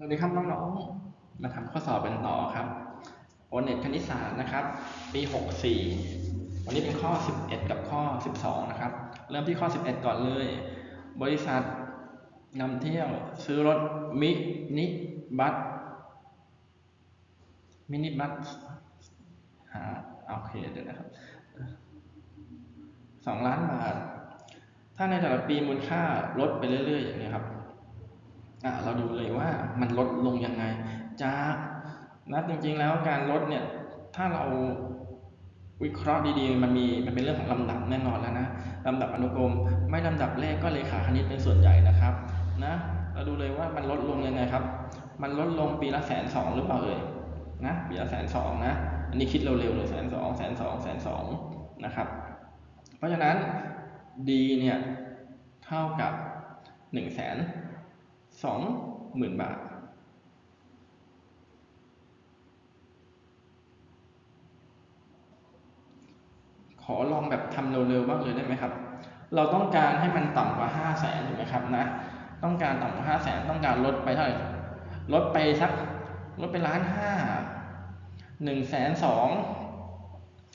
สวัสดีครับน้องๆ มาทำข้อสอบกันต่อครับโอเน็ตคณิตศาสตร์นะครับ ปี 64 วันนี้เป็นข้อ 11 กับข้อ 12 นะครับ เริ่มที่ข้อ 11 ก่อนเลย บริษัทนำเที่ยวซื้อรถมินิบัส มินิบัสหาโอเคเดี๋ยวนะครับ 2 ล้านบาท ถ้าในแต่ละปีมูลค่าลดไปเรื่อยๆ อย่างนี้ครับ เราดูเลยว่ามันลดลงยังไง จากนะจริงๆแล้วการลดเนี่ยถ้าเราวิเคราะห์ดีๆ มันมีมันเป็นเรื่องของลำดับแน่นอนแล้วนะลำดับอนุกรม ไม่ลำดับเลขก็เลขาคณิตเป็นส่วนใหญ่นะครับนะเราดูเลยว่ามันลดลงยังไงครับ มันลดลงปีละแสนสองหรือเปล่าเอ่ยนะปีละแสนสองนะอันนี้คิดเร็วๆเลยแสนสองแสนสองแสนสองนะครับ เพราะฉะนั้น D เนี่ยเท่ากับหนึ่งแสน สองหมื่นบาท ขอลองแบบทำเร็วๆบ้างเลยได้ไหมครับ เราต้องการให้มันต่ำกว่าห้าแสนถูกไหมครับนะ ต้องการต่ำกว่าห้าแสนต้องการลดไปเท่าไหร่ ลดไปสักลดไปล้านห้าหนึ่งแสนสอง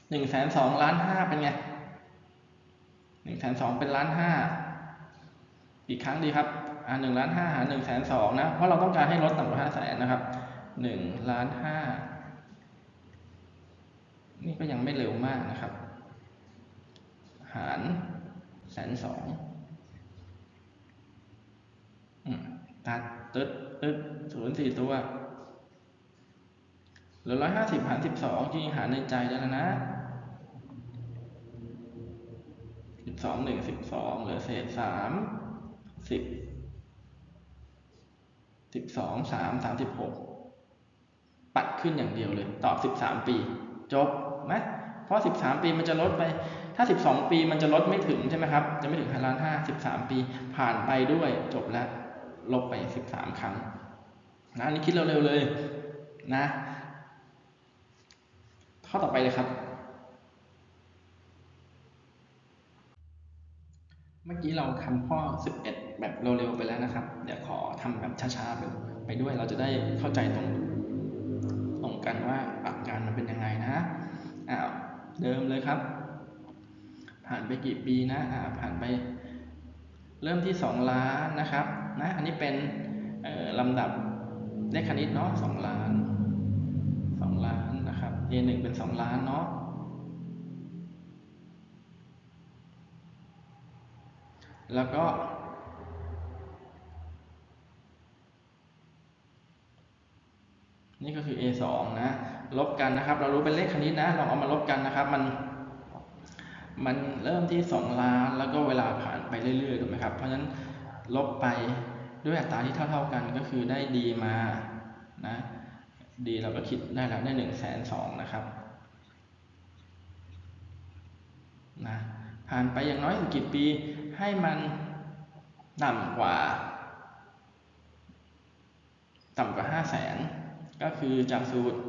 หนึ่งแสนสองล้านห้าเป็นไงหนึ่งแสนสองเป็นล้านห้าอีกครั้งดีครับ หนึ่งล้านห้าหารหนึ่งแสนสองนะ เพราะเราต้องการให้ลดต่ำกว่าห้าแสนนะครับหนึ่งล้านห้านี่ก็ยังไม่เร็วมากนะครับ หารแสนสองตัดตึ๊ดตึ๊ดศูนย์สี่ตัวเหลือร้อยห้าสิบหารสิบสองจริงหารในใจได้แล้วนะสิบสองหนึ่งสิบสองเหลือเศษสามสิบ สิบสองสามสามสิบหกปัดขึ้นอย่างเดียวเลย ตอบสิบสามปี จบไหมเพราะสิบสามปีมันจะลดไป ถ้าสิบสองปีมันจะลดไม่ถึงใช่ไหมครับ จะไม่ถึงห้าล้านห้าสิบสามปี ผ่านไปด้วยจบแล้ว ลบไปสิบสามครั้งนะอันนี้คิดเร็วๆเลยนะข้อต่อไปเลยครับ เมื่อกี้เราทำข้อ11 แบบเร็วๆไปแล้วนะครับ เดี๋ยวขอทำแบบช้าๆไปไปด้วยเราจะได้เข้าใจตรงตรงกันว่าหลักการมันเป็นยังไงนะอ้าวเดิมเลยครับ ผ่านไปกี่ปีนะอ่าผ่านไป เริ่มที่ 2 ล้านนะครับนะอันนี้เป็นลำดับเลขคณิตเนาะ2ล้าน2ล้านนะครับ A 1เป็น2ล้านเนาะแล้วก็ นี่ก็คือ A 2นะ ลบกันนะครับ เรารู้เป็นเลขคณิตนะ ลองเอามาลบกันนะครับ มัน มันเริ่มที่ 2 ล้าน แล้วก็เวลาผ่านไปเรื่อยๆถูกไหมครับ เพราะฉะนั้นลบไปด้วยอัตราที่เท่า ๆกันก็คือได้ดีมานะดีเราก็คิดได้แล้วได้หนึ่งแสนสองนะครับนะผ่านไปอย่างน้อยถึงกี่ปีให้มันต่ำกว่า ต่ำกว่าห้าแสน ก็คือจากสูตร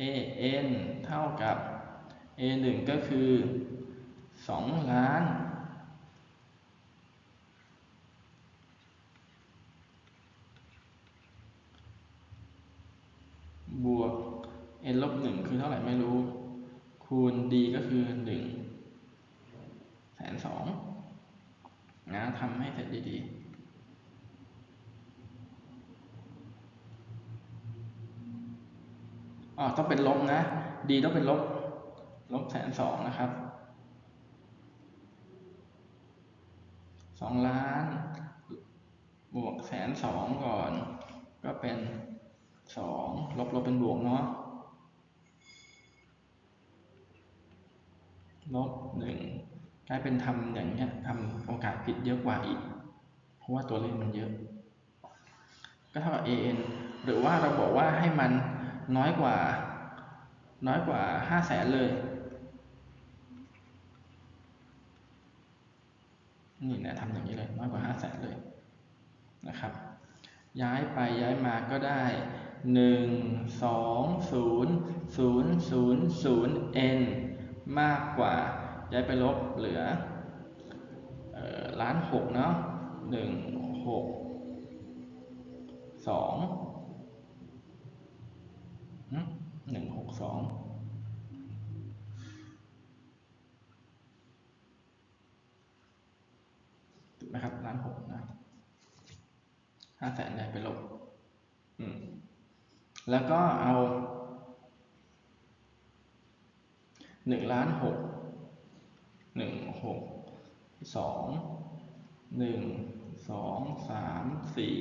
a n เท่ากับ a 1ก็คือสองล้าน บวก n ลบหนึ่งคือเท่าไหร่ไม่รู้ คูณ d ก็คือหนึ่งแสนสองนะทำให้เสร็จดีๆ อ๋อต้องเป็นลบนะ d ต้องเป็นลบลบแสนสองนะครับสองล้าน บวกแสนสองก่อน ก็เป็นสองลบลบเป็นบวกเนาะลบหนึ่งกลายเป็นทำอย่างเนี้ยทำโอกาสผิดเยอะกว่าอีก เพราะว่าตัวเลขมันเยอะ ก็เท่ากับ an หรือว่าเราบอกว่าให้มัน น้อยกว่า น้อยกว่าห้าแสนเลย นี่นะทำอย่างนี้เลยน้อยกว่าห้าแสนเลยนะครับ ย้ายไปย้ายมาก็ได้หนึ่งสองศูนย์ศูนย์ศูนย์ศูนย์ n มากกว่า ย้ายไปลบเหลือล้านหกเนาะหนึ่งหกสอง หนึ่งหกสองถูกไหมครับล้านหกนะห้าแสนเนี่ยไปลบอืมแล้วก็เอาหนึ่งล้านหกหนึ่งหกสองหนึ่งสองสามสี่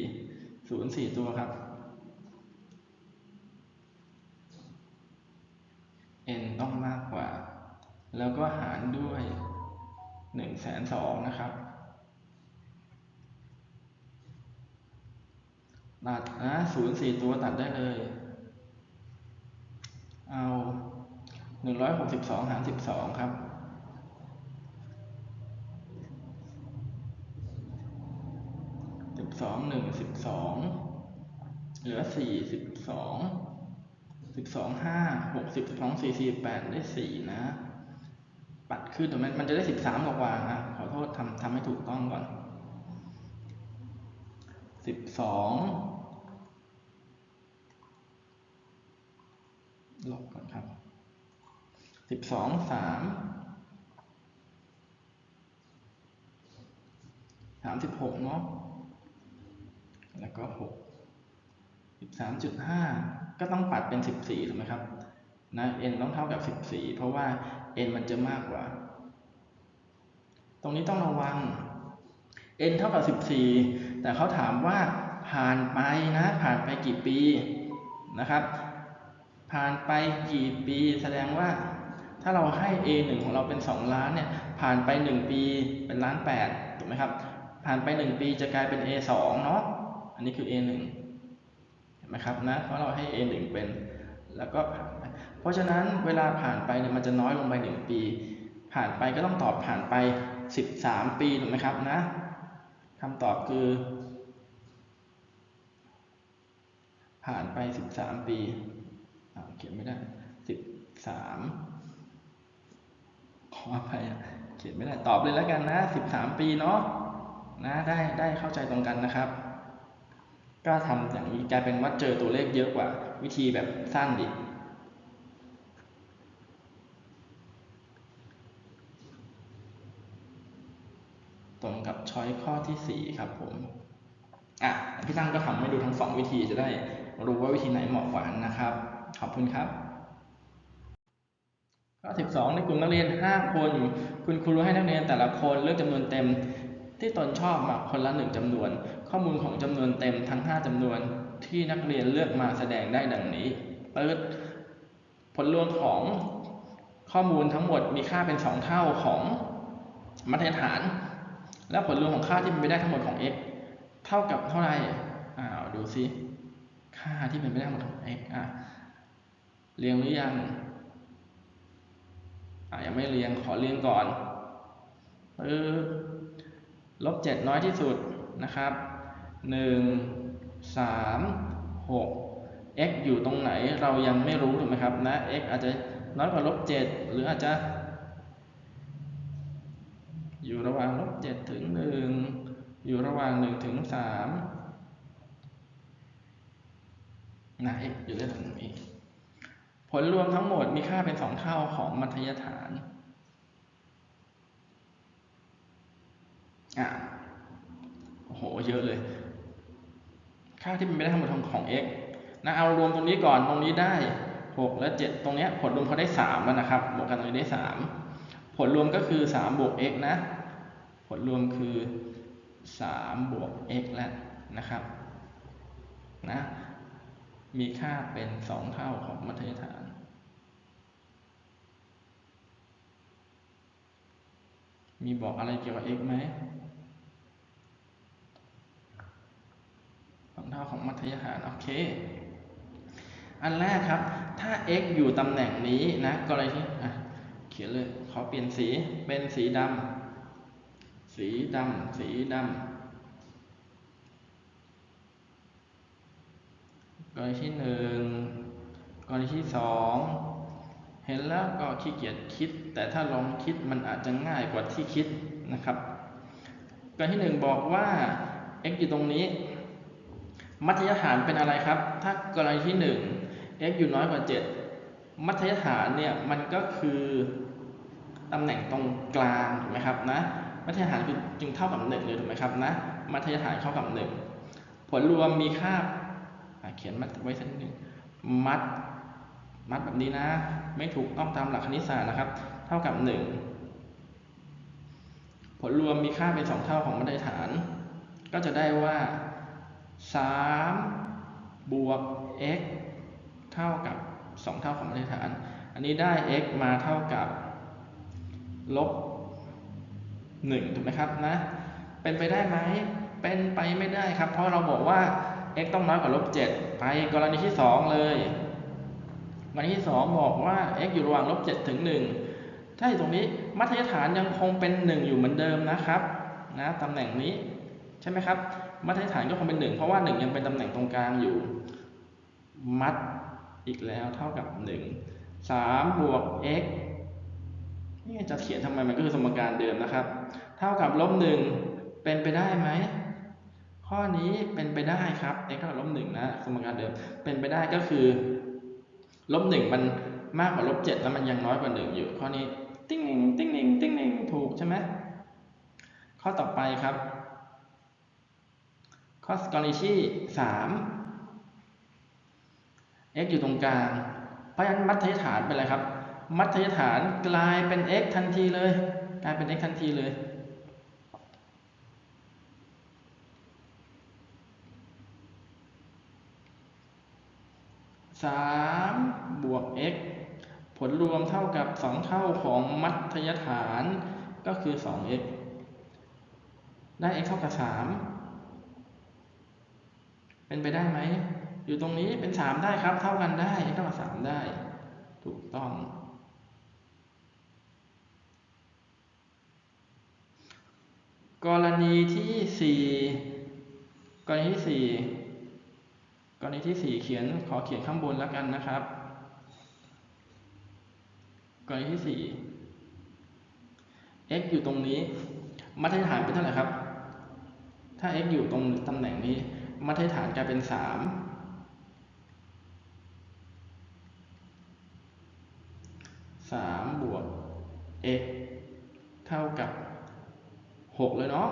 ศูนย์สี่ตัวครับ n ต้องมากกว่า แล้วก็หารด้วยหนึ่งแสนสองนะครับ ตัดนะศูนย์สี่ตัวตัดได้เลย เอาหนึ่งร้อยหกสิบสองหารสิบสองครับสิบสองหนึ่งสิบสองเหลือสี่สิบสอง สิบสองห้าหกสิบสองสี่สี่แปดได้สี่นะ ปัดขึ้นตรงนั้นมันจะได้สิบสามกว่าๆนะขอโทษทำทำให้ถูกต้องก่อนสิบสองลบก่อนครับสิบสองสามสามสิบหกเนาะแล้วก็หกสิบสามจุดห้า ก็ต้องปัดเป็นสิบสี่ถูกไหมครับนะ n ต้องเท่ากับสิบสี่เพราะว่า n มันจะมากกว่า ตรงนี้ต้องระวัง n เท่ากับสิบสี่แต่เขาถามว่าผ่านไปนะ ผ่านไปกี่ปีนะครับ ผ่านไปกี่ปีแสดงว่า ถ้าเราให้ a 1ของเราเป็น 2 ล้านเนี่ย ผ่านไป 1 ปีเป็นล้าน8ถูกไหมครับ ผ่านไป 1 ปีจะกลายเป็น a 2เนาะ อันนี้คือ a 1เห็ นไหมครับนะเพราะเราให้ a 1เป็น แล้วก็ผ่านไปเพราะฉะนั้นเวลาผ่านไปเนี่ยมันจะน้อยลงไป 1 ปี ผ่านไปก็ต้องตอบผ่านไป 13 ปีถูกไหมครับนะคำตอบคือ ผ่านไป 13 ปีอ่าเขียนไม่ได้ 13 ขออภัยเขียนไม่ได้ตอบเลยแล้วกันนะ 13 ปีเนาะนะได้ได้เข้าใจตรงกันนะครับ ก็ทำอย่างนี้กลายเป็นว่าเจอตัวเลขเยอะกว่า วิธีแบบสั้นดิตรงกับช้อยข้อที่ 4 ครับผมอะพี่ตั้งก็ทำให้ดูทั้งสองวิธีจะได้รู้ว่าวิธีไหนเหมาะกว่านนะครับ ขอบคุณครับข้อ 12 ในกลุ่มนักเรียน 5 คน คุณครูให้นักเรียนแต่ละคนเลือกจำนวนเต็ม ที่ตนชอบมาคนละหนึ่งจำนวน ข้อมูลของจำนวนเต็มทั้ง 5จำนวนที่นักเรียนเลือกมาแสดงได้ดังนี้เปิดผลรวมของข้อมูลทั้งหมดมีค่าเป็น 2 เท่าของมาตรฐาน และผลรวมของค่าที่เป็นไปได้ทั้งหมดของ x เท่ากับเท่าไหร่อ้าวดูซิค่าที่เป็นไปได้ทั้งหมดของ x อะเรียงหรือยังอะยังไม่เรียงขอเรียงก่อนเออ ลบเจ็ดน้อยที่สุดนะครับหนึ่งสามหก x อยู่ตรงไหนเรายังไม่รู้ถูกไหมครับนะ x อาจจะน้อยกว่าลบเจ็ดหรืออาจจะ อยู่ระหว่างลบเจ็ดถึงหนึ่งอยู่ระหว่างหนึ่งถึงสามนะ x อยู่ได้ตรงนี้ผลรวมทั้งหมดมีค่าเป็นสองเท่าของมัธยฐาน อะโอ้โห เยอะเลย ค่าที่เป็นไปได้ทั้งหมดของ x นะ เอารวมตรงนี้ก่อน ตรงนี้ได้ 6 และ 7 ตรงเนี้ยผลรวมเขาได้ 3 แล้วนะครับ บวกกันตรงนี้ได้ 3 ผลรวมก็คือ 3 บวก x นะ ผลรวมคือ 3 บวก x แล้วนะครับ นะ มีค่าเป็น 2 เท่าของมัธยฐานมีบอกอะไรเกี่ยวกับ x ไหม สองเท่าของมัธยฐานโอเค อันแรกครับ ถ้า x อยู่ตำแหน่งนี้นะกรณีที่อะเขียนเลยขอเปลี่ยนสีเป็นสีดำสีดำสีดำกรณีที่หนึ่งกรณีที่สองเห็นแล้วก็ขี้เกียจคิด แต่ถ้าลองคิดมันอาจจะง่ายกว่าที่คิดนะครับกรณีที่หนึ่งบอกว่า x อยู่ตรงนี้ มัธยฐานเป็นอะไรครับ ถ้ากรณีที่หนึ่ง x อยู่น้อยกว่า 7 มัธยฐานเนี่ยมันก็คือตำแหน่งตรงกลางถูกไหมครับนะมัธยฐานคือจึงเท่ากับ1เลยถูกไหมครับนะมัธยฐานเท่ากับ 1 ผลรวมมีค่าเขียนมัดไว้สักนิดนึงมัดมัดแบบนี้นะ ไม่ถูกต้องตามหลักคณิตศาสตร์นะครับ เท่ากับ 1 ผลรวมมีค่าเป็น 2 เท่าของมาตรฐาน ก็จะได้ว่า 3 บวก x เท่ากับ 2 เท่าของมาตรฐาน อันนี้ได้ x มาเท่ากับลบ1ถูกไหมครับนะ เป็นไปได้ไหม เป็นไปไม่ได้ครับ เพราะเราบอกว่า x ต้องน้อยกว่าลบ7ไปกรณีที่ 2 เลยกรณีที่ 2 บอกว่า x อยู่ระหว่างลบ7ถึง 1 ถ้าอยู่ตรงนี้มัธยฐานยังคงเป็น 1 อยู่เหมือนเดิมนะครับ นะตำแหน่งนี้ ใช่ไหมครับ มัธยฐานก็คงเป็น1เพราะว่า1ยังเป็นตำแหน่งตรงกลางอยู่ มัดอีกแล้วเท่ากับ1 3บวก x นี่จะเขียนทำไมมันก็คือสมการเดิมนะครับ เท่ากับลบ1เป็นไปได้ไหมข้อนี้เป็นไปได้ครับ x เท่ากับลบ1นะ สมการเดิมเป็นไปได้ก็คือลบ1มันมากกว่าลบ7แล้วมันยังน้อยกว่า1อยู่ ข้อนี้ ติ้งหนิงติ้งหนิงติ้งหนิงถูกใช่ไหมข้อต่อไปครับ ข้อกรณีที่3 x อยู่ตรงกลาง เพราะฉะนั้นมัธยฐานเป็นอะไรครับ มัธยฐานกลายเป็น x ทันทีเลย กลายเป็น x ทันทีเลย3บวก x ผลรวมเท่ากับ 2 เท่าของมัธยฐานก็คือ 2x ได้ x เท่ากับ 3 เป็นไปได้ไหม อยู่ตรงนี้เป็น3ได้ครับ เท่ากันได้เท่ากับ3ได้ ถูกต้อง กรณีที่4กรณีที่4กรณีที่4เขียนขอเขียนข้างบนแล้วกันนะครับ กรณีที่4 x อยู่ตรงนี้มัธยฐานเป็นเท่าไหร่ครับ ถ้า x อยู่ตรงตำแหน่งนี้ มัธยฐานกลายเป็น3 3บวก x เท่ากับ 6 เลยเนาะ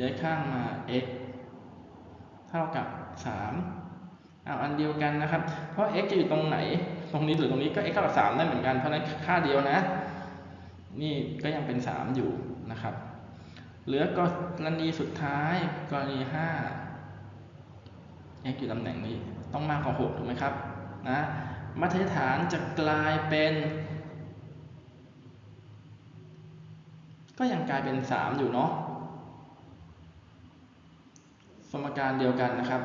ย้ายข้างมา x เท่ากับ 3 เอาอันเดียวกันนะครับ เพราะ x จะอยู่ตรงไหน ตรงนี้หรือตรงนี้ก็ x เท่ากับ 3 ได้เหมือนกัน เพราะนั้นค่าเดียวนะ นี่ก็ยังเป็น 3 อยู่นะครับ เหลือกรณีสุดท้ายกรณี5 x อยู่ตำแหน่งนี้ต้องมากกว่า6ถูกไหมครับนะมัธยฐานจะกลายเป็น ก็ยังกลายเป็น3อยู่เนาะสมการเดียวกันนะครับ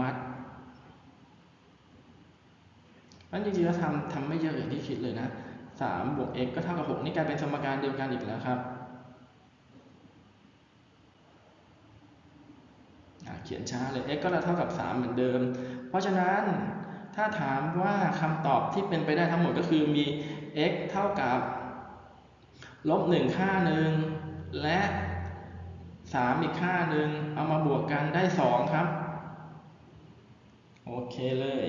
มัดอันจริงๆเราทำทำไม่เยอะอย่างที่คิดเลยนะ 3บวก x ก็เท่ากับ6นี่กลายเป็นสมการเดียวกันอีกแล้วครับเขียนช้าเลย x ก็เท่ากับ 3 เหมือนเดิม เพราะฉะนั้นถ้าถามว่าคำตอบที่เป็นไปได้ทั้งหมดก็คือมี x เท่ากับลบ1ค่าหนึ่งและ 3 อีกค่าหนึ่งเอามาบวกกันได้ 2 ครับ โอเคเลย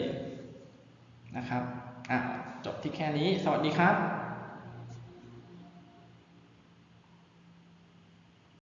นะครับอะ จบที่แค่นี้ สวัสดีครับ